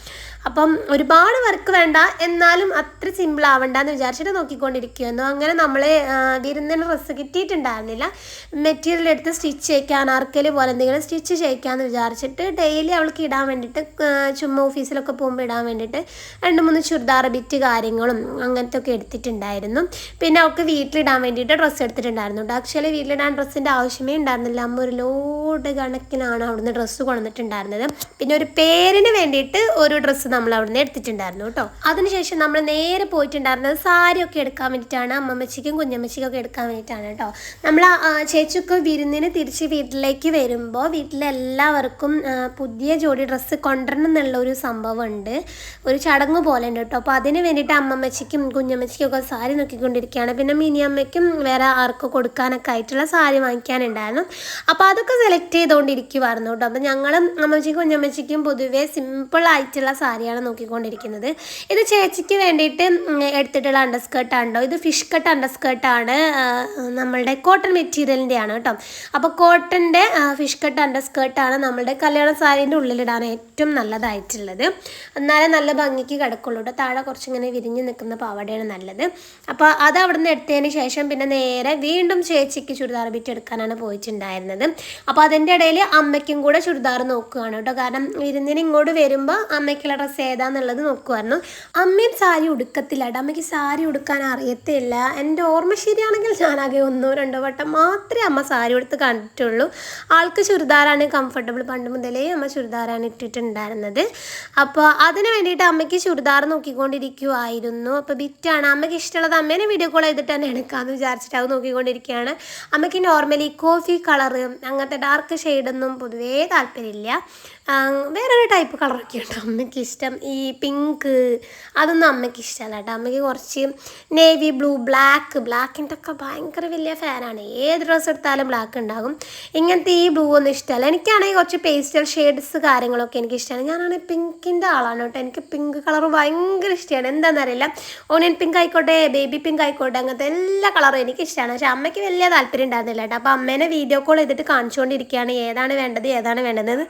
അപ്പം ഒരുപാട് വർക്ക് വേണ്ട എന്നാലും അത്ര സിമ്പിൾ ആവണ്ടെന്ന് വിചാരിച്ചിട്ട് നോക്കിക്കൊണ്ടിരിക്കുമായിരുന്നു അങ്ങനെ നമ്മൾ വിരുന്നിന് ഡ്രസ്സ് കിട്ടിയിട്ടുണ്ടായിരുന്നില്ല. മെറ്റീരിയൽ എടുത്ത് സ്റ്റിച്ച് ചെയ്യിക്കാൻ അർക്കൽ പോലെ എന്തെങ്കിലും സ്റ്റിച്ച് ചെയ്യിക്കാമെന്ന് വിചാരിച്ചിട്ട് ഡെയിലി അവൾക്ക് ഇടാൻ വേണ്ടിയിട്ട് ചുമ്മാ ഓഫീസിലൊക്കെ പോകുമ്പോൾ ഇടാൻ വേണ്ടിയിട്ട് രണ്ട് മൂന്ന് ചുരിദാർ ബിറ്റ് കാര്യങ്ങളും അങ്ങനത്തെ ഒക്കെ എടുത്തിട്ടുണ്ടായിരുന്നു. പിന്നെ അവൾക്ക് വീട്ടിലിടാൻ വേണ്ടിയിട്ട് ഡ്രസ്സ് എടുത്തിട്ടുണ്ടായിരുന്നു. ആക്ച്വലി വീട്ടിലിടാൻ ഡ്രസ്സിന്റെ ആവശ്യമേ ഉണ്ടായിരുന്നില്ല. അമ്മ ഒരു ലോഡ് കണക്കിനാണ് അവിടുന്ന് ഡ്രസ്സ് കൊണ്ടുവന്നിട്ടുണ്ടായിരുന്നത്. പിന്നെ ഒരു പേരിന് വേണ്ടിയിട്ട് ഒരു ഡ്രസ്സ് നമ്മൾ അവിടുന്ന് എടുത്തിട്ടുണ്ടായിരുന്നു കേട്ടോ അതിനുശേഷം നമ്മൾ നേരെ പോയിട്ടുണ്ടായിരുന്നത് സാരിയൊക്കെ എടുക്കാൻ വേണ്ടിയിട്ടാണ് അമ്മമ്മച്ചിക്കും കുഞ്ഞമ്മച്ചിക്കും ഒക്കെ എടുക്കാൻ വേണ്ടിയിട്ടാണ് കേട്ടോ. നമ്മൾ ചേച്ചിക്ക് വിരുന്നിന് തിരിച്ച് വീട്ടിലേക്ക് വരുമ്പോൾ വീട്ടിലെല്ലാവർക്കും പുതിയ ജോഡി ഡ്രസ്സ് കൊണ്ടുവരണം എന്നുള്ള ഒരു സംഭവമുണ്ട്. ഒരു ചടങ്ങ് പോലെ ഉണ്ട് കേട്ടോ. അപ്പോൾ അതിന് വേണ്ടിയിട്ട് അമ്മമ്മച്ചിക്കും കുഞ്ഞമ്മച്ചിക്കും ഒക്കെ സാരി നോക്കിക്കൊണ്ടിരിക്കുകയാണ്. പിന്നെ മിനിയമ്മയ്ക്കും വേറെ ആർക്കും കൊടുക്കാനൊക്കെ ആയിട്ടുള്ള സാരി വാങ്ങിക്കാനുണ്ടായിരുന്നു. അപ്പോൾ അതൊക്കെ സെലക്ട് ചെയ്തുകൊണ്ടിരിക്കുമായിരുന്നു കേട്ടോ. അപ്പോൾ ഞങ്ങളും അമ്മമ്മച്ചിക്കും കുഞ്ഞമ്മച്ചിക്കും പൊതുവേ സിമ്പിൾ ആയിട്ടുള്ള സാരിയാണ് നോക്കിക്കൊണ്ടിരിക്കുന്നത്. ഇത് ചേച്ചിക്ക് വേണ്ടിയിട്ട് എടുത്തിട്ടുള്ള അണ്ടർസ്കേർട്ടാണോ ഇത് ഫിഷ് കട്ട് അണ്ടർസ്കേർട്ടാണ് നമ്മളുടെ കോട്ടൺ മെറ്റീരിയലിന്റെ ആണ് കേട്ടോ അപ്പോൾ കോട്ടന്റെ ഫിഷ് കട്ട് അണ്ടർസ്കേർട്ടാണ് നമ്മളുടെ കല്യാണ സാരീന്റെ ഉള്ളിലിടാൻ ഏറ്റവും നല്ലതായിട്ടുള്ളത്. എന്നാലേ നല്ല ഭംഗിക്ക് കിടക്കുള്ളൂ കേട്ടോ. താഴെ കുറച്ചിങ്ങനെ വിരിഞ്ഞ് നിൽക്കുന്ന പാവാടയാണ് നല്ലത്. അപ്പോൾ അത് അവിടെ നിന്ന് എടുത്തതിന് ശേഷം പിന്നെ നേരെ വീണ്ടും ചേച്ചിക്ക് ചുരിദാർ ബിറ്റ് എടുക്കാനാണ് പോയിട്ടുണ്ടായിരുന്നത്. അപ്പോൾ അതിന്റെ ഇടയിൽ അമ്മയ്ക്കും കൂടെ ചുരിദാർ നോക്കുകയാണ് കേട്ടോ. കാരണം വിരുന്നിന് ഇങ്ങോട്ട് വരുമ്പോൾ അമ്മയ്ക്കുള്ള ഡ്രസ്സ് ഏതാന്നുള്ളത് നോക്കുമായിരുന്നു അമ്മയും സാരി ഉടുക്കത്തില്ല. കേട്ടോ അമ്മയ്ക്ക് സാരി ഉടുക്കാൻ അറിയത്തില്ല. എന്റെ ഓർമ്മ ശരിയാണെങ്കിൽ ഞാനാകെ ഒന്നോ രണ്ടോ വട്ടം മാത്രമേ അമ്മ സാരി ഉടുത്ത് കണ്ടിട്ടുള്ളൂ. ആൾക്ക് ചുരിദാറാണ് കംഫർട്ടബിൾ പണ്ട് മുതലേ അമ്മ ചുരിദാറാണ് ഇട്ടിട്ടുണ്ടായിരുന്നത്. അപ്പോൾ അതിന് വേണ്ടിയിട്ട് അമ്മയ്ക്ക് ചുരിദാർ നോക്കിക്കൊണ്ടിരിക്കുമായിരുന്നു അപ്പോൾ ബിറ്റാണ്. അമ്മയ്ക്ക് ഇഷ്ടമുള്ളത് അമ്മേനെ വീഡിയോ കോൾ ചെയ്തിട്ട് തന്നെ എടുക്കാമെന്ന് വിചാരിച്ചിട്ട് അത് നോക്കിക്കൊണ്ടിരിക്കുകയാണ്. അമ്മയ്ക്ക് നോർമലി കോഫി കളർ അങ്ങനത്തെ ഡാർക്ക് ഷെയ്ഡൊന്നും പൊതുവേ താല്പര്യമില്ല. വേറൊരു ടൈപ്പ് കളറൊക്കെ ഉണ്ട്. അമ്മയ്ക്ക് ഇഷ്ടം ഈ പിങ്ക് അതൊന്നും അമ്മയ്ക്ക് ഇഷ്ടമല്ല കേട്ടോ. അമ്മയ്ക്ക് കുറച്ച് നേവി ബ്ലൂ ബ്ലാക്ക് ബ്ലാക്കിന്റെ ഒക്കെ ഭയങ്കര വലിയ ഫാനാണ് ഏത് ഡ്രസ്സ് എടുത്താലും ബ്ലാക്ക് ഉണ്ടാകും. ഇങ്ങനത്തെ ഈ ബ്ലൂ ഒന്നും ഇഷ്ടമല്ല. എനിക്കാണെങ്കിൽ കുറച്ച് പേസ്റ്റൽ ഷെയ്ഡ്സ് കാര്യങ്ങളൊക്കെ എനിക്ക് ഇഷ്ടമാണ്. ഞാനാണെങ്കിൽ പിങ്കിന്റെ ആളാണ് കേട്ടോ. എനിക്ക് പിങ്ക് കളർ ഭയങ്കര ഇഷ്ടമാണ്. എന്താണെന്നറിയില്ല ഓണിയൻ പിങ്ക് ആയിക്കോട്ടെ ബേബി പിങ്ക് ആയിക്കോട്ടെ അങ്ങനത്തെ എല്ലാ കളറും എനിക്ക് ഇഷ്ടമാണ്. പക്ഷേ അമ്മയ്ക്ക് വലിയ താല്പര്യം ഉണ്ടായിരുന്നില്ല കേട്ടോ. അപ്പോൾ അമ്മേനെ വീഡിയോ കോൾ ചെയ്തിട്ട് കാണിച്ചുകൊണ്ടിരിക്കുകയാണ്. ഏതാണ് വേണ്ടത് ഏതാണ് വേണ്ടത്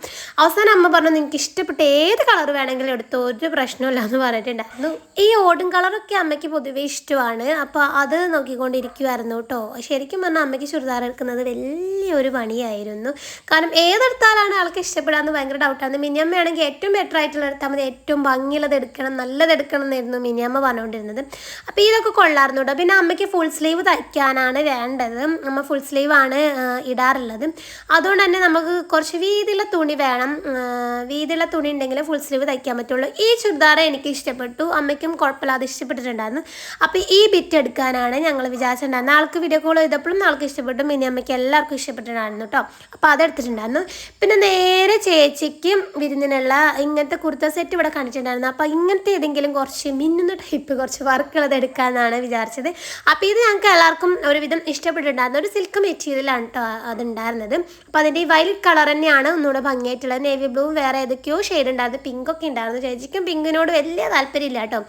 അവസാനം അമ്മ പറഞ്ഞു നിങ്ങൾക്ക് ഇഷ്ടപ്പെട്ട ഏത് കളർ വേണമെങ്കിലും എടുത്തോ ഒരു പ്രശ്നമില്ല എന്ന് പറഞ്ഞിട്ടുണ്ടായിരുന്നു ഈ ഓടും കളറൊക്കെ അമ്മയ്ക്ക് പൊതുവേ ഇഷ്ടമാണ്. അപ്പോൾ അത് നോക്കിക്കൊണ്ടിരിക്കുമായിരുന്നു കേട്ടോ. ശരിക്കും പറഞ്ഞാൽ അമ്മയ്ക്ക് ചുരിദാർ എടുക്കുന്നത് വലിയൊരു പണിയായിരുന്നു. കാരണം ഏതെടുത്താലാണ് ആൾക്ക് ഇഷ്ടപ്പെടാന്ന് ഭയങ്കര ഡൗട്ടാണ് മിനിയമ്മയാണെങ്കിൽ ഏറ്റവും ബെറ്റർ ആയിട്ടുള്ള എടുത്താൽ മതി. ഏറ്റവും ഭംഗിയുള്ളത് എടുക്കണം നല്ലത് എടുക്കണം എന്നായിരുന്നു മിനിയമ്മ പറഞ്ഞുകൊണ്ടിരുന്നത്. അപ്പോൾ ഇതൊക്കെ കൊള്ളായിരുന്നു കേട്ടോ. പിന്നെ അമ്മയ്ക്ക് ഫുൾ സ്ലീവ് തയ്ക്കാനാണ് വേണ്ടത്. അമ്മ ഫുൾ സ്ലീവ് ആണ് ഇടാറുള്ളത്. അതുകൊണ്ട് തന്നെ നമുക്ക് കുറച്ച് വീതിയുള്ള തുണി വേണം. വീതിയുള്ള തുണി ഉണ്ടെങ്കിൽ ഫുൾ സ്ലീവ് തയ്ക്കാൻ പറ്റുള്ളൂ. ഈ ചുരിദാർ എനിക്ക് ഇഷ്ടപ്പെട്ടു. അമ്മയ്ക്കും കുഴപ്പമില്ലാതെ ഇഷ്ടപ്പെട്ടിട്ടുണ്ടായിരുന്നു. അപ്പോൾ ഈ ബിറ്റ് എടുക്കാനാണ് ഞങ്ങൾ വിചാരിച്ചിട്ടുണ്ടായിരുന്നത്. ആൾക്ക് വീഡിയോ കോൾ ചെയ്തപ്പോഴും ആൾക്ക് ഇഷ്ടപ്പെട്ടു. മിനി അമ്മയ്ക്ക് എല്ലാവർക്കും ഇഷ്ടപ്പെട്ടിട്ടുണ്ടായിരുന്നു കേട്ടോ. അപ്പോൾ അതെടുത്തിട്ടുണ്ടായിരുന്നു പിന്നെ നേരെ ചേച്ചിക്ക് വിരുന്നിനുള്ള ഇങ്ങനത്തെ കുർത്ത സെറ്റ് ഇവിടെ കാണിച്ചിട്ടുണ്ടായിരുന്നു. അപ്പോൾ ഇങ്ങനത്തെ ഏതെങ്കിലും കുറച്ച് മിന്നുന്ന ടൈപ്പ് കുറച്ച് വർക്കുള്ളത് എടുക്കാമെന്നാണ് വിചാരിച്ചത്. അപ്പോൾ ഇത് ഞങ്ങൾക്ക് എല്ലാവർക്കും ഒരുവിധം ഇഷ്ടപ്പെട്ടിട്ടുണ്ടായിരുന്നു. ഒരു സിൽക്ക് മെറ്റീരിയലാണ് കേട്ടോ അതുണ്ടായിരുന്നത് അപ്പോൾ അതിന്റെ ഈ വൈലറ്റ് കളർ തന്നെയാണ് ഒന്നുകൂടെ ഭംഗിയായിട്ടുള്ളത്. നേവി ബ്ലൂ വേറെ ഏതൊക്കെയോ ഷെയ്ഡ് ഉണ്ടായിരുന്നു. പിങ്ക് ഒക്കെ ഉണ്ടായിരുന്നു. ചേച്ചിക്കും പിങ്കിനോട് വലിയ താല്പര്യമില്ല കേട്ടോ.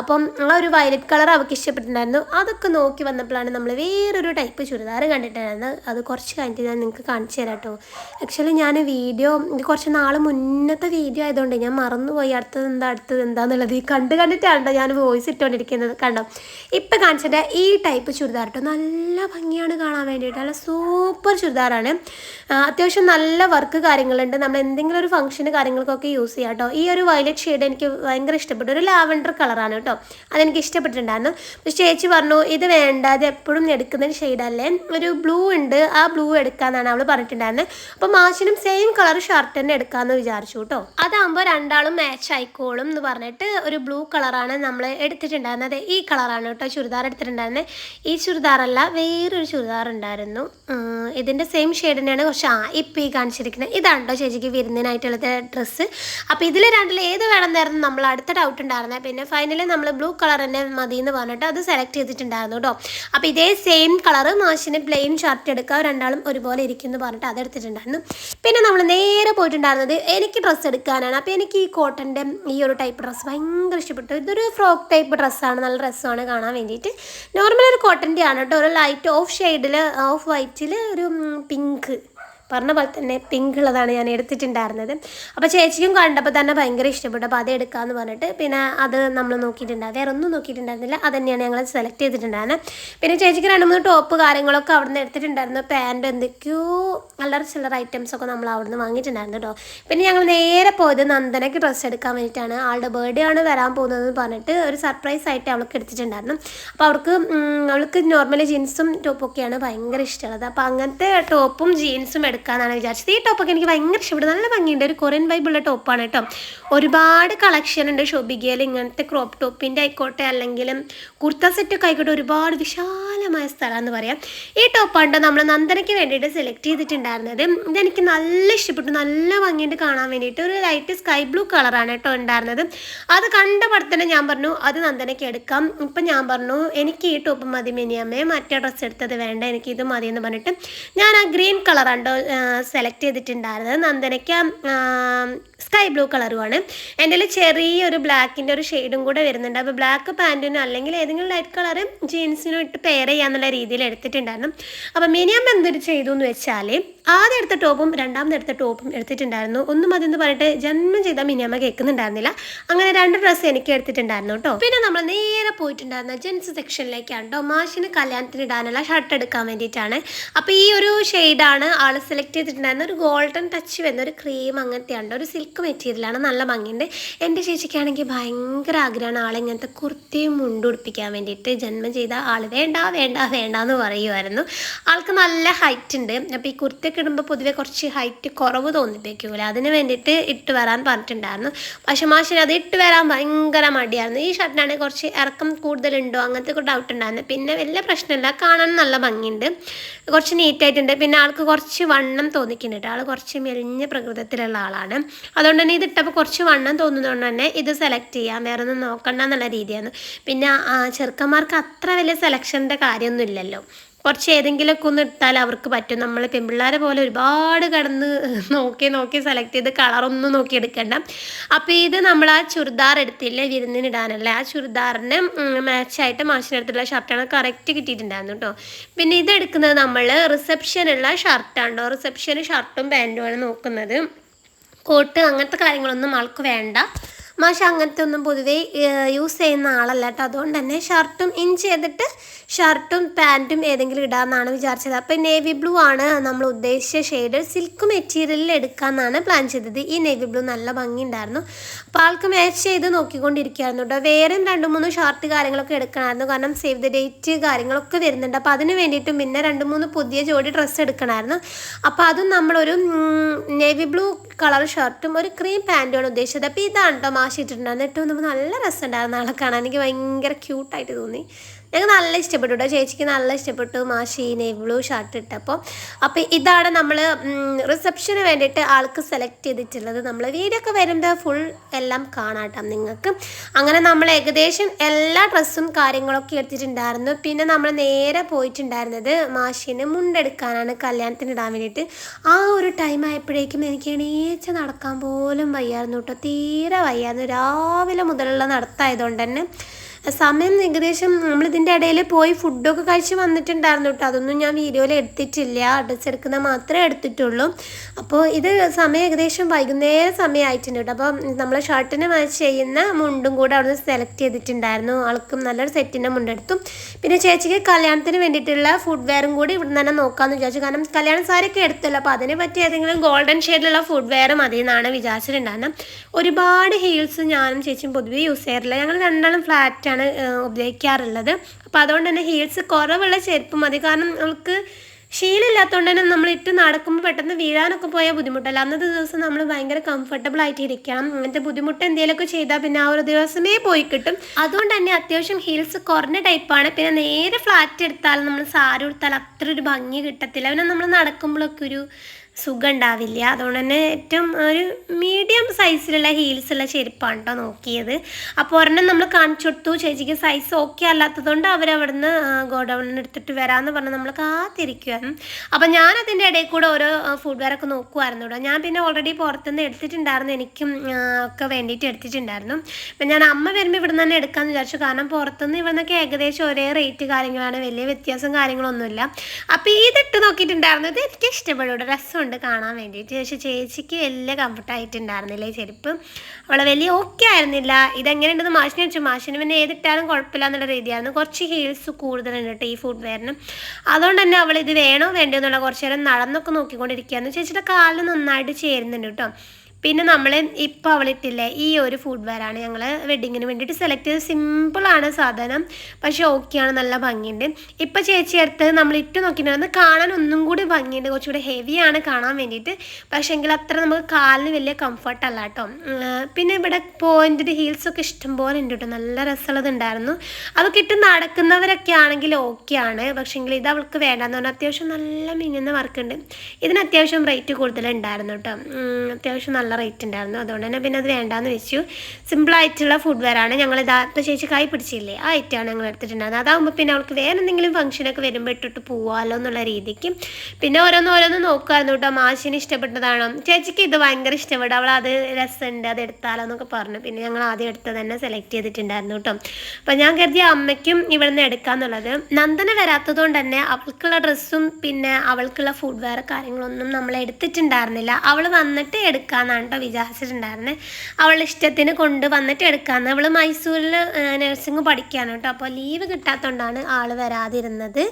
അപ്പം ആ ഒരു വയലറ്റ് കളർ അവൾക്ക് ഇഷ്ടപ്പെട്ടിട്ടുണ്ടായിരുന്നു. അതൊക്കെ നോക്കി വന്നപ്പോഴാണ് നമ്മൾ വേറൊരു ടൈപ്പ് ചുരിദാർ കണ്ടിട്ടുണ്ടായിരുന്നത്. അത് കുറച്ച് കഴിഞ്ഞിട്ട് ഞാൻ നിങ്ങൾക്ക് കാണിച്ചു തരാം കേട്ടോ. ആക്ച്വലി ഞാൻ വീഡിയോ കുറച്ച് നാൾ മുന്നത്തെ വീഡിയോ ആയതുകൊണ്ട് ഞാൻ മറന്നുപോയി. അടുത്തത് എന്താ അടുത്തത് എന്താന്നുള്ളത് ഈ കണ്ട് കണ്ടിട്ടാണ് ഞാൻ വോയിസ് ഇട്ടുകൊണ്ടിരിക്കുന്നത് കണ്ടോ? ഇപ്പം കാണിച്ചിട്ട് ഈ ടൈപ്പ് ചുരിദാർ കേട്ടോ. നല്ല ഭംഗിയാണ് കാണാൻ വേണ്ടിയിട്ട്. നല്ല സൂപ്പർ ചുരിദാറാണ്. അത്യാവശ്യം നല്ല വർക്ക് കാര്യങ്ങളുണ്ട്. നമ്മൾ എന്തെങ്കിലും ഒരു ഫംഗ്ഷന് കാര്യങ്ങൾക്കൊക്കെ യൂസ് ചെയ്യാം കേട്ടോ ഈ ഒരു വയലറ്റ് ഷെയ്ഡ് എനിക്ക് ഭയങ്കര ഇഷ്ടപ്പെട്ടു. ഒരു ലാവൻഡർ കളറാണ് കേട്ടോ അതെനിക്ക് ഇഷ്ടപ്പെട്ടിട്ടുണ്ടായിരുന്നു. പക്ഷേ ചേച്ചി പറഞ്ഞു ഇത് വേണ്ട ഇത് എപ്പോഴും എടുക്കുന്ന ഷെയ്ഡല്ലേ ഒരു ബ്ലൂ ഉണ്ട് ആ ബ്ലൂ എടുക്കാന്നാണ് അവൾ പറഞ്ഞിട്ടുണ്ടായിരുന്നത് അപ്പോൾ മാഷിനും സെയിം കളർ ഷർട്ട് തന്നെ എടുക്കാമെന്ന് വിചാരിച്ചു കേട്ടോ അതാകുമ്പോൾ രണ്ടാളും മാച്ച് ആയിക്കോളും എന്ന് പറഞ്ഞിട്ട് ഒരു ബ്ലൂ കളറാണ് നമ്മൾ എടുത്തിട്ടുണ്ടായിരുന്നത് ഈ കളറാണ് കേട്ടോ ചുരിദാർ എടുത്തിട്ടുണ്ടായിരുന്നത് ഈ ചുരിദാറല്ല വേറൊരു ചുരിദാർ ഉണ്ടായിരുന്നു. ഇതിന്റെ സെയിം ഷെയ്ഡ് തന്നെയാണ് കുറച്ച് ആ ഇപ്പം ഈ കാണിച്ചിരിക്കുന്നത് ഇതാണ് കേട്ടോ ചേച്ചിക്ക് വിരുന്നിനായിട്ടുള്ള ഡ്രസ്സ്. അപ്പോൾ ഇതിൽ രണ്ടിൽ ഏത് വേണമെന്നായിരുന്നു നമ്മൾ അടുത്ത ഡൗട്ട് ഉണ്ടായിരുന്നത് പിന്നെ ഫൈനലി നമ്മൾ ബ്ലൂ കളർ തന്നെ മതി എന്ന് പറഞ്ഞിട്ട് അത് സെലക്ട് ചെയ്തിട്ടുണ്ടായിരുന്നു കേട്ടോ അപ്പോൾ ഇതേ സെയിം കളർ മാഷിന് പ്ലെയിൻ ഷർട്ട് എടുക്കുക രണ്ടാളും ഒരുപോലെ ഇരിക്കും എന്ന് പറഞ്ഞിട്ട് അത് എടുത്തിട്ടുണ്ടായിരുന്നു. പിന്നെ നമ്മൾ നേരെ പോയിട്ടുണ്ടായിരുന്നത് എനിക്ക് ഡ്രസ്സ് എടുക്കാനാണ്. അപ്പോൾ എനിക്ക് ഈ കോട്ടന്റെ ഈ ഒരു ടൈപ്പ് ഡ്രസ്സ് ഭയങ്കര ഇഷ്ടപ്പെട്ടു. ഇതൊരു ഫ്രോക്ക് ടൈപ്പ് ഡ്രസ്സാണ് നല്ല ഡ്രസ്സാണ് കാണാൻ വേണ്ടിയിട്ട്. നോർമൽ ഒരു കോട്ടന്റെ ആണ് കേട്ടോ ഒരു ലൈറ്റ് ഓഫ് ഷെയ്ഡിൽ ഓഫ് വൈറ്റിൽ ഒരു പിങ്ക് പറഞ്ഞ പോലെ തന്നെ പിങ്ക് ഉള്ളതാണ് ഞാൻ എടുത്തിട്ടുണ്ടായിരുന്നത്. അപ്പോൾ ചേച്ചിക്കും കണ്ടപ്പോൾ തന്നെ ഭയങ്കര ഇഷ്ടപ്പെട്ടു. അപ്പോൾ അത് എടുക്കാമെന്ന് പറഞ്ഞിട്ട് പിന്നെ അത് നമ്മൾ നോക്കിയിട്ടുണ്ടായിരുന്നു വേറെ ഒന്നും നോക്കിയിട്ടുണ്ടായിരുന്നില്ല. അത് തന്നെയാണ് ഞങ്ങൾ സെലക്ട് ചെയ്തിട്ടുണ്ടായിരുന്നത്. പിന്നെ ചേച്ചിക്ക് രണ്ട് മൂന്ന് ടോപ്പ് കാര്യങ്ങളൊക്കെ അവിടെ നിന്ന് എടുത്തിട്ടുണ്ടായിരുന്നു. പാന്റ് എന്തൊക്കെയോ അല്ലറ ചില്ലറ ഐറ്റംസ് ഒക്കെ നമ്മൾ അവിടെ നിന്ന് വാങ്ങിയിട്ടുണ്ടായിരുന്നു കേട്ടോ പിന്നെ ഞങ്ങൾ നേരെ പോയത് നന്ദനയ്ക്ക് ഡ്രസ്സ് എടുക്കാൻ വേണ്ടിയിട്ടാണ്. ആളുടെ ബർത്ത്ഡേ ആണ് വരാൻ പോകുന്നതെന്ന് പറഞ്ഞിട്ട് ഒരു സർപ്രൈസ് ആയിട്ട് അവൾക്ക് എടുത്തിട്ടുണ്ടായിരുന്നു. അപ്പോൾ അവൾക്ക് അവൾക്ക് നോർമലി ജീൻസും ടോപ്പൊക്കെയാണ് ഭയങ്കര ഇഷ്ടമുള്ളത്. അപ്പോൾ അങ്ങനത്തെ ടോപ്പും ജീൻസും എടുക്കാമെന്നാണ് വിചാരിച്ചത്. ഈ ടോപ്പൊക്കെ എനിക്ക് ഭയങ്കര ഇഷ്ടപ്പെട്ടു നല്ല ഭംഗിയുണ്ട്. ഒരു കൊറിയൻ വൈബുള്ള ടോപ്പാണ് കേട്ടോ. ഒരുപാട് കളക്ഷൻ ഉണ്ട്. ഷോബിഗയിൽ ഇങ്ങനത്തെ ക്രോപ്പ് ടോപ്പിന്റെ ആയിക്കോട്ടെ അല്ലെങ്കിൽ കുർത്ത സെറ്റൊക്കെ ആയിക്കോട്ടെ ഒരുപാട് വിശാലമായ സ്ഥലം എന്ന് പറയാം. ഈ ടോപ്പാണ് നമ്മൾ നന്ദനയ്ക്ക് വേണ്ടിയിട്ട് സെലക്ട് ചെയ്തിട്ടുണ്ടായിരുന്നത്. ഇതെനിക്ക് നല്ല ഇഷ്ടപ്പെട്ടു. നല്ല ഭംഗിയുണ്ട് കാണാൻ വേണ്ടിയിട്ട്. ഒരു ലൈറ്റ് സ്കൈ ബ്ലൂ കളറാണ് കേട്ടോ ഉണ്ടായിരുന്നത്. അത് കണ്ട പടത്തന്നെ ഞാൻ പറഞ്ഞു അത് നന്ദനയ്ക്ക് എടുക്കാം. ഇപ്പം ഞാൻ പറഞ്ഞു എനിക്ക് ഈ ടോപ്പ് മതി മിനിയമ്മേ. മറ്റേ ഡ്രസ്സ് എടുത്തത് വേണ്ട. എനിക്ക് ഇത് മതി എന്ന് പറഞ്ഞിട്ട് ഞാൻ ആ ഗ്രീൻ കളറാണ് സെലക്ട് ചെയ്തിട്ടുണ്ടായിരുന്നത് നന്ദനയ്ക്ക് സ്കൈ ബ്ലൂ കളറുമാണ് എന്റെ ചെറിയൊരു ബ്ലാക്കിന്റെ ഒരു ഷെയ്ഡും കൂടെ വരുന്നുണ്ട്. അപ്പോൾ ബ്ലാക്ക് പാന്റിനും അല്ലെങ്കിൽ ഏതെങ്കിലും ലൈറ്റ് കളർ ജീൻസിനും ഇട്ട് പെയർ ചെയ്യാന്നുള്ള രീതിയിൽ എടുത്തിട്ടുണ്ടായിരുന്നു. അപ്പോൾ മിനിയം എന്തൊരു ചെയ്തു എന്ന് വെച്ചാൽ ആദ്യം എടുത്ത ടോപ്പും രണ്ടാമത് എടുത്ത ടോപ്പും എടുത്തിട്ടുണ്ടായിരുന്നു. ഒന്നും അതെന്ന് പറഞ്ഞിട്ട് ജന്മം ചെയ്ത മിനിയമ്മ കേൾക്കുന്നുണ്ടായിരുന്നില്ല. അങ്ങനെ രണ്ട് ഡ്രസ്സ് എനിക്ക് എടുത്തിട്ടുണ്ടായിരുന്നു കേട്ടോ. പിന്നെ നമ്മൾ നേരെ പോയിട്ടുണ്ടായിരുന്ന ജെൻസ് സെക്ഷനിലേക്കാണ് കേട്ടോ മാഷിന് കല്യാണത്തിന് ഇടാനുള്ള ഷർട്ട് എടുക്കാൻ വേണ്ടിയിട്ടാണ്. അപ്പോൾ ഈ ഒരു ഷെയ്ഡാണ് ആൾ സെലക്ട് ചെയ്തിട്ടുണ്ടായിരുന്ന ഒരു ഗോൾഡൻ ടച്ച് വരുന്ന ഒരു ക്രീം അങ്ങനത്തെയാണ് ഒരു സിൽക്ക് മെറ്റീരിയലാണ് നല്ല ഭംഗിയുണ്ട്. എന്റെ ചേച്ചിക്കാണെങ്കിൽ ഭയങ്കര ആഗ്രഹമാണ് ആളിങ്ങനത്തെ കുർത്തിയും മുണ്ടുടിപ്പിക്കാൻ വേണ്ടിയിട്ട്. ജന്മം ചെയ്ത ആൾ വേണ്ട വേണ്ട വേണ്ട എന്ന് പറയുമായിരുന്നു ആൾക്ക് നല്ല ഹൈറ്റ് ഉണ്ട്. അപ്പോൾ ഈ കുർത്തിയൊക്കെ ഇടുമ്പോൾ പൊതുവെ കുറച്ച് ഹൈറ്റ് കുറവ് തോന്നിപ്പിക്കൂല. അതിന് വേണ്ടിയിട്ട് ഇട്ട് വരാൻ പറഞ്ഞിട്ടുണ്ടായിരുന്നു. പക്ഷേ മാഷിന് അത് ഇട്ട് വരാൻ ഭയങ്കര മടിയായിരുന്നു. ഈ ഷർട്ടിനാണെങ്കിൽ കുറച്ച് ഇറക്കം കൂടുതലുണ്ടോ? അങ്ങനത്തെ ഒക്കെ ഡൗട്ട് ഉണ്ടായിരുന്നു. പിന്നെ വലിയ പ്രശ്നമില്ല. കാണാൻ നല്ല ഭംഗിയുണ്ട്. കുറച്ച് നീറ്റായിട്ടുണ്ട് പിന്നെ ആൾക്ക് കുറച്ച് വണ്ണം തോന്നിക്കുന്നുണ്ട് ആൾ കുറച്ച് മെലിഞ്ഞ പ്രകൃതത്തിലുള്ള ആളാണ്. അതുകൊണ്ട് തന്നെ ഇത് ഇട്ടപ്പോൾ കുറച്ച് വണ്ണം തോന്നുന്നതുകൊണ്ട് തന്നെ ഇത് സെലക്ട് ചെയ്യാം. വേറെ ഒന്നും നോക്കണ്ട എന്നുള്ള രീതിയാണ് പിന്നെ ചെറുക്കന്മാർക്ക് അത്ര വലിയ സെലക്ഷന്റെ കാര്യമൊന്നും ഇല്ലല്ലോ. കുറച്ച് ഏതെങ്കിലുമൊക്കെ ഒന്ന് ഇട്ടാൽ അവർക്ക് പറ്റും. നമ്മൾ പെൺപിള്ളേരെ പോലെ ഒരുപാട് കടന്ന് നോക്കി നോക്കി സെലക്ട് ചെയ്ത് കളറൊന്നും നോക്കി എടുക്കണ്ട. അപ്പോൾ ഇത് നമ്മൾ ആ ചുരിദാർ എടുത്തില്ലേ വിരുന്നിനിടാനല്ലേ ആ ചുരിദാറിന് മാച്ചായിട്ട് മാഷിനടുത്തുള്ള ഷർട്ടാണ് കറക്റ്റ് കിട്ടിയിട്ടുണ്ടായിരുന്നു കേട്ടോ പിന്നെ ഇതെടുക്കുന്നത് നമ്മൾ റിസപ്ഷനുള്ള ഷർട്ടാണ് കേട്ടോ റിസപ്ഷന് ഷർട്ടും പാന്റുമാണ് നോക്കുന്നത്. കോട്ട് അങ്ങനത്തെ കാര്യങ്ങളൊന്നും ആൾക്ക് വേണ്ട. മാഷ അങ്ങനത്തെ ഒന്നും പൊതുവേ യൂസ് ചെയ്യുന്ന ആളല്ല കേട്ടോ. അതുകൊണ്ട് തന്നെ ഷർട്ടും ഇൻ ചെയ്തിട്ട് ഷർട്ടും പാന്റും ഏതെങ്കിലും ഇടാമെന്നാണ് വിചാരിച്ചത്. അപ്പോൾ നേവി ബ്ലൂ ആണ് നമ്മൾ ഉദ്ദേശിച്ച ഷെയ്ഡ് സിൽക്ക് മെറ്റീരിയലിൽ എടുക്കാമെന്നാണ് പ്ലാൻ ചെയ്തത്. ഈ നേവി ബ്ലൂ നല്ല ഭംഗിയുണ്ടായിരുന്നു അപ്പോൾ ആൾക്ക് മാച്ച് ചെയ്ത് നോക്കിക്കൊണ്ടിരിക്കുകയായിരുന്നു കേട്ടോ. വേറെയും രണ്ട് മൂന്ന് ഷർട്ട് കാര്യങ്ങളൊക്കെ എടുക്കണമായിരുന്നു. കാരണം സേവ് ദ ഡേറ്റ് കാര്യങ്ങളൊക്കെ വരുന്നുണ്ട്. അപ്പോൾ അതിന് വേണ്ടിയിട്ടും പിന്നെ രണ്ട് മൂന്ന് പുതിയ ജോഡി ഡ്രസ്സ് എടുക്കണമായിരുന്നു. അപ്പോൾ അതും നമ്മളൊരു നേവി ബ്ലൂ കളർ ഷർട്ടും ഒരു ക്രീം പാന്റുമാണ് ഉദ്ദേശിച്ചത്. അപ്പോൾ ഇതാണ് കേട്ടോ മാഷ് ഇട്ടിട്ടുണ്ടായിരുന്നു ഏറ്റവും നമുക്ക് നല്ല രസമുണ്ടായിരുന്നു. ആളെ കാണാൻ എനിക്ക് ഭയങ്കര ക്യൂട്ടായിട്ട് തോന്നി. ഞങ്ങൾക്ക് നല്ല ഇഷ്ടപ്പെട്ടു കേട്ടോ ചേച്ചിക്ക് നല്ല ഇഷ്ടപ്പെട്ടു. മാഷി ബ്ലൂ ഷർട്ട് ഇട്ടപ്പോൾ അപ്പോൾ ഇതാണ് നമ്മൾ റിസപ്ഷന് വേണ്ടിയിട്ട് ആൾക്ക് സെലക്ട് ചെയ്തിട്ടുള്ളത്. നമ്മൾ വീഡിയോ ഒക്കെ വരുമ്പോൾ ഫുൾ എല്ലാം കാണാട്ടോ നിങ്ങൾക്ക് അങ്ങനെ നമ്മൾ ഏകദേശം എല്ലാ ഡ്രസ്സും കാര്യങ്ങളൊക്കെ എടുത്തിട്ടുണ്ടായിരുന്നു. പിന്നെ നമ്മൾ നേരെ പോയിട്ടുണ്ടായിരുന്നത് മാഷീനെ മുണ്ടെടുക്കാനാണ് കല്യാണത്തിന് ഇടാൻ വേണ്ടിയിട്ട്. ആ ഒരു ടൈം ആയപ്പോഴേക്കും എനിക്ക് എണീച്ച് നടക്കാൻ പോലും വയ്യായിരുന്നു കേട്ടോ തീരെ വയ്യായിരുന്നു. രാവിലെ മുതലുള്ള നടത്തായതുകൊണ്ട് തന്നെ. സമയം ഏകദേശം നമ്മളിതിന്റെ ഇടയിൽ പോയി ഫുഡൊക്കെ കഴിച്ച് വന്നിട്ടുണ്ടായിരുന്നു കേട്ടോ അതൊന്നും ഞാൻ വീഡിയോയിൽ എടുത്തിട്ടില്ല. ഡ്രസ്സ് എടുക്കുന്ന മാത്രമേ എടുത്തിട്ടുള്ളൂ. അപ്പോൾ ഇത് സമയം ഏകദേശം വൈകുന്നേരം സമയമായിട്ടുണ്ട് കേട്ടോ അപ്പോൾ നമ്മൾ ഷർട്ടിന് മാച്ച് ചെയ്യുന്ന മുണ്ടും കൂടെ അവിടെ നിന്ന് സെലക്ട് ചെയ്തിട്ടുണ്ടായിരുന്നു. ആൾക്കും നല്ലൊരു സെറ്റിന്റെ മുണ്ടെടുത്തു പിന്നെ ചേച്ചിക്ക് കല്യാണത്തിന് വേണ്ടിയിട്ടുള്ള ഫുഡ് വെയറും കൂടി ഇവിടെ തന്നെ നോക്കാമെന്ന് വിചാരിച്ചു. കാരണം കല്യാണ സാരിയൊക്കെ എടുത്തല്ലോ. അപ്പോൾ അതിനെ പറ്റി ഏതെങ്കിലും ഗോൾഡൻ ഷെയ്ഡിലുള്ള ഫുഡ് വെയർ മതി എന്നാണ് വിചാരിച്ചിട്ടുണ്ടായിരുന്നത് ഒരുപാട് ഹീൽസ് ഞാനും ചേച്ചിയും പൊതുവേ യൂസ് ചെയ്യാറില്ല. ഞങ്ങൾ രണ്ടാളും ഫ്ലാറ്റാണ് ഉപയോഗിക്കാറുള്ളത്. അപ്പോൾ അതുകൊണ്ട് തന്നെ ഹീൽസ് കുറവുള്ള ചെരുപ്പ് മതി. കാരണം നമുക്ക് ശീലമില്ലാത്തതുകൊണ്ട് തന്നെ നമ്മൾ ഇട്ട് നടക്കുമ്പോൾ പെട്ടെന്ന് വീഴാനൊക്കെ പോയാൽ ബുദ്ധിമുട്ടല്ല. അന്നത്തെ ദിവസം നമ്മൾ ഭയങ്കര കംഫർട്ടബിൾ ആയിട്ട് ഇരിക്കണം അങ്ങനത്തെ ബുദ്ധിമുട്ട് എന്തെങ്കിലുമൊക്കെ ചെയ്താൽ പിന്നെ ആ ഒരു ദിവസമേ പോയി കിട്ടും. അതുകൊണ്ട് തന്നെ അത്യാവശ്യം ഹീൽസ് കുറഞ്ഞ ടൈപ്പാണ് പിന്നെ നേരെ ഫ്ലാറ്റ് എടുത്താലും നമ്മൾ സാരി എടുത്താൽ അത്ര ഒരു ഭംഗി കിട്ടത്തില്ല. പിന്നെ നമ്മൾ നടക്കുമ്പോഴൊക്കെ ഒരു സുഖം ഉണ്ടാവില്ല അതുകൊണ്ട് തന്നെ ഏറ്റവും ഒരു മീഡിയം സൈസിലുള്ള ഹീൽസ് ഉള്ള ചെരുപ്പാണ് കേട്ടോ നോക്കിയത്. അപ്പോൾ ഒരെണ്ണം നമ്മൾ കാണിച്ചു കൊടുത്തു ചേച്ചിക്ക് സൈസ് ഓക്കെ അല്ലാത്തതുകൊണ്ട് അവരവിടുന്ന് ഗോഡൗണിൽ എടുത്തിട്ട് വരാമെന്ന് പറഞ്ഞ് നമ്മൾ കാത്തിരിക്കുകയാണ് അപ്പോൾ ഞാൻ അതിന്റെ ഇടയിൽ കൂടെ ഓരോ ഫുഡ് വെയർ ഒക്കെ നോക്കുമായിരുന്നു കേട്ടോ ഞാൻ പിന്നെ ഓൾറെഡി പുറത്തുനിന്ന് എടുത്തിട്ടുണ്ടായിരുന്നു. എനിക്കും ഒക്കെ വേണ്ടിയിട്ട് എടുത്തിട്ടുണ്ടായിരുന്നു. അപ്പം ഞാൻ അമ്മ വരുമ്പോൾ ഇവിടെ തന്നെ എടുക്കാമെന്ന് വിചാരിച്ചു. കാരണം പുറത്തുനിന്ന് ഇവിടുന്നൊക്കെ ഏകദേശം ഒരേ റേറ്റ് കാര്യങ്ങളാണ്. വലിയ വ്യത്യാസം കാര്യങ്ങളൊന്നുമില്ല. അപ്പോൾ ഇതിട്ട് നോക്കിയിട്ടുണ്ടായിരുന്നു ഇത് എനിക്ക് ഇഷ്ടപ്പെടും ഉണ്ട് കാണാൻ വേണ്ടിയിട്ട്. പക്ഷേ ചേച്ചിക്ക് വലിയ കംഫർട്ടായിട്ടുണ്ടായിരുന്നില്ല ഈ ചെരുപ്പ്. അവളെ വലിയ ഓക്കെ ആയിരുന്നില്ല. ഇതെങ്ങനെയുണ്ടെന്ന് മാഷിനെ വെച്ചു മാഷിന് പിന്നെ ഏതിട്ടാലും കുഴപ്പമില്ല എന്നുള്ള രീതിയായിരുന്നു. കുറച്ച് ഹീൽസ് കൂടുതലുണ്ട് കേട്ടോ ഈ ഫുഡ് വെയറിന് അതുകൊണ്ട് തന്നെ അവൾ ഇത് വേണോ വേണ്ടോ എന്നുള്ള കുറച്ച് നേരം നടന്നൊക്കെ നോക്കിക്കൊണ്ടിരിക്കുകയായിരുന്നു. ചേച്ചിയുടെ കാലിൽ നന്നായിട്ട് ചേരുന്നുണ്ട് കേട്ടോ. പിന്നെ നമ്മൾ ഇപ്പോൾ അവളിട്ടില്ലേ ഈ ഒരു ഫുഡ് വെയറാണ് ഞങ്ങൾ വെഡിങ്ങിന് വേണ്ടിയിട്ട് സെലക്ട് ചെയ്ത് സിമ്പിളാണ് സാധനം. പക്ഷേ ഓക്കെയാണ് നല്ല ഭംഗിയുണ്ട്. ഇപ്പോൾ ചേച്ചി അടുത്ത് നമ്മൾ ഇട്ട് നോക്കിയിട്ടുണ്ടെന്ന് കാണാൻ ഒന്നും കൂടി ഭംഗിയുണ്ട്. കുറച്ചുകൂടി ഹെവിയാണ് കാണാൻ വേണ്ടിയിട്ട്. പക്ഷേ എങ്കിൽ അത്ര നമുക്ക് കാലിന് വലിയ കംഫർട്ട് അല്ല കേട്ടോ. പിന്നെ ഇവിടെ പോയിന്റഡ് ഹീൽസൊക്കെ ഇഷ്ടംപോലെ ഉണ്ട് കേട്ടോ. നല്ല രസമുള്ളത് ഉണ്ടായിരുന്നു. അതൊക്കെ ഇട്ട് നടക്കുന്നവരൊക്കെ ആണെങ്കിൽ ഓക്കെയാണ് പക്ഷേങ്കിൽ ഇത് അവൾക്ക് വേണ്ടാന്ന് പറഞ്ഞാൽ അത്യാവശ്യം നല്ല മിന്നുന്ന വർക്കുണ്ട് ഇതിന് അത്യാവശ്യം റേറ്റ് കൂടുതലുണ്ടായിരുന്നു കേട്ടോ. അത്യാവശ്യം നല്ല റേറ്റ് ഉണ്ടായിരുന്നു അതുകൊണ്ട് തന്നെ പിന്നെ അത് വേണ്ടാന്ന് വെച്ചു. സിമ്പിളായിട്ടുള്ള ഫുഡ് വെയറാണ് ഞങ്ങൾ ഇതാ ഇപ്പോൾ ചേച്ചി കൈ പിടിച്ചില്ലേ? ആ ഐറ്റമാണ് ഞങ്ങൾ എടുത്തിട്ടുണ്ടായിരുന്നത്. അതാകുമ്പോൾ പിന്നെ അവൾക്ക് വേറെ എന്തെങ്കിലും ഫംഗ്ഷനൊക്കെ വരുമ്പോൾ ഇട്ടിട്ട് പോവാമല്ലോ എന്നുള്ള രീതിക്ക്. പിന്നെ ഓരോന്ന് ഓരോന്ന് നോക്കുമായിരുന്നു കേട്ടോ. മാഷിന് ഇഷ്ടപ്പെട്ടതാണോ? ചേച്ചിക്ക് ഇത് ഭയങ്കര ഇഷ്ടപ്പെട്ടു. അവൾ അത് രസമുണ്ട് അത് എടുത്താലോ എന്നൊക്കെ പറഞ്ഞു. പിന്നെ ഞങ്ങൾ ആദ്യം എടുത്തത് തന്നെ സെലക്ട് ചെയ്തിട്ടുണ്ടായിരുന്നു കേട്ടോ. അപ്പം ഞാൻ കരുതിയ അമ്മയ്ക്കും ഇവിടുന്ന് എടുക്കാന്നുള്ളത്. നന്ദന വരാത്തത് കൊണ്ട് തന്നെ അവൾക്കുള്ള ഡ്രസ്സും പിന്നെ അവൾക്കുള്ള ഫുഡ് വെയർ കാര്യങ്ങളൊന്നും നമ്മൾ എടുത്തിട്ടുണ്ടായിരുന്നില്ല. അവൾ വന്നിട്ട് എടുക്കാന്നാണ് കേട്ടോ വിചാരിച്ചിട്ടുണ്ടായിരുന്നെ. അവൾ ഇഷ്ടത്തിന് കൊണ്ട് വന്നിട്ട് എടുക്കാന്ന് അവൾ മൈസൂരിൽ നഴ്സിംഗ് പഠിക്കുകയാണ് കേട്ടോ. അപ്പോൾ ലീവ് കിട്ടാത്തതുകൊണ്ടാണ് ആൾ വരാതിരുന്നത്.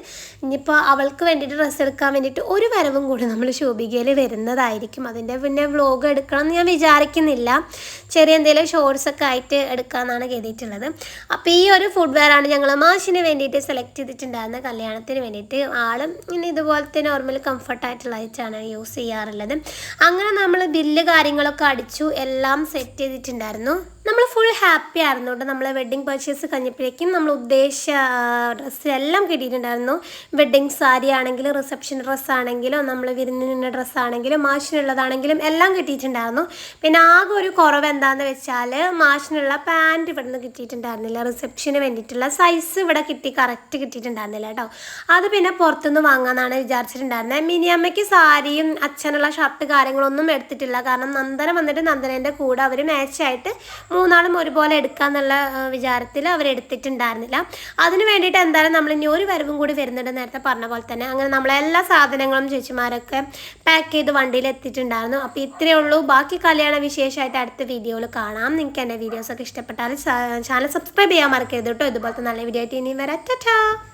ഇനിയിപ്പോൾ അവൾക്ക് വേണ്ടിയിട്ട് ഡ്രസ്സ് എടുക്കാൻ വേണ്ടിയിട്ട് ഒരു വരവും കൂടി നമ്മൾ ശോഭികയിൽ വരുന്നതായിരിക്കും. അതിന്റെ പിന്നെ വ്ലോഗ് എടുക്കണം എന്ന് ഞാൻ വിചാരിക്കുന്നില്ല. ചെറിയ എന്തെങ്കിലും ഷോർട്സ് ഒക്കെ ആയിട്ട് എടുക്കാമെന്നാണ് കരുതിയിട്ടുള്ളത്. അപ്പോൾ ഈ ഒരു ഫുഡ് വെയറാണ് ഞങ്ങൾ മാഷിന് വേണ്ടിയിട്ട് സെലക്ട് ചെയ്തിട്ടുണ്ടായിരുന്ന. കല്യാണത്തിന് വേണ്ടിയിട്ട് ആളും ഇങ്ങനെ ഇതുപോലത്തെ നോർമൽ കംഫർട്ടായിട്ടുള്ള ആയിട്ടാണ് യൂസ് ചെയ്യാറുള്ളത്. അങ്ങനെ നമ്മൾ ബില്ല് കാര്യങ്ങളൊക്കെ അടിച്ചു എല്ലാം സെറ്റ് ചെയ്തിട്ടുണ്ടായിരുന്നു. നമ്മൾ ഫുൾ ഹാപ്പി ആയിരുന്നു കേട്ടോ. നമ്മൾ വെഡ്ഡിങ് പർച്ചേസ് കഴിഞ്ഞപ്പോഴേക്കും നമ്മൾ ഉദ്ദേശ ഡ്രസ്സ് എല്ലാം കിട്ടിയിട്ടുണ്ടായിരുന്നു. വെഡ്ഡിങ് സാരി ആണെങ്കിലും റിസപ്ഷൻ ഡ്രസ്സ് ആണെങ്കിലും നമ്മൾ വിരുന്നിന്റെ ഡ്രസ്സ് ആണെങ്കിലും മാഷിനുള്ളതാണെങ്കിലും എല്ലാം കിട്ടിയിട്ടുണ്ടായിരുന്നു. പിന്നെ ആകെ ഒരു കുറവ് എന്താണെന്ന് വെച്ചാൽ മാഷിനുള്ള പാന്റ് ഇവിടെ നിന്ന് കിട്ടിയിട്ടുണ്ടായിരുന്നില്ല റിസപ്ഷന് വേണ്ടിയിട്ടുള്ള സൈസ് ഇവിടെ കിട്ടി കറക്റ്റ് കിട്ടിയിട്ടുണ്ടായിരുന്നില്ല കേട്ടോ. അത് പിന്നെ പുറത്തുനിന്ന് വാങ്ങാമെന്നാണ് വിചാരിച്ചിട്ടുണ്ടായിരുന്നത് മിനിയമ്മയ്ക്ക് സാരിയും അച്ഛനുള്ള ഷർട്ട് കാര്യങ്ങളൊന്നും എടുത്തിട്ടില്ല. കാരണം നന്ദന വന്നിട്ട് നന്ദനേന്റെ കൂടെ അവർ മാച്ചായിട്ട് മൂന്നാളും ഒരുപോലെ എടുക്കാന്നുള്ള വിചാരത്തിൽ അവർ എടുത്തിട്ടുണ്ടായിരുന്നില്ല. അതിന് വേണ്ടിയിട്ട് എന്തായാലും നമ്മൾ ഇനി ഒരു വരവും കൂടി വരുന്നുണ്ട് നേരത്തെ പറഞ്ഞ പോലെ തന്നെ. അങ്ങനെ നമ്മളെല്ലാ സാധനങ്ങളും ചേച്ചിമാരൊക്കെ പാക്ക് ചെയ്ത് വണ്ടിയിൽ എത്തിയിട്ടുണ്ടായിരുന്നു. അപ്പോൾ ഇത്രയേ ഉള്ളൂ. ബാക്കി കല്യാണ വിശേഷമായിട്ട് അടുത്ത വീഡിയോയിൽ കാണാം. നിങ്ങൾക്ക് എന്റെ വീഡിയോസൊക്കെ ഇഷ്ടപ്പെട്ടാൽ ചാനൽ സബ്സ്ക്രൈബ് ചെയ്യാൻ മറക്കരുത് കേട്ടോ. ഇതുപോലത്തെ നല്ല വീഡിയോ ആയിട്ട് ഇനി വരാം.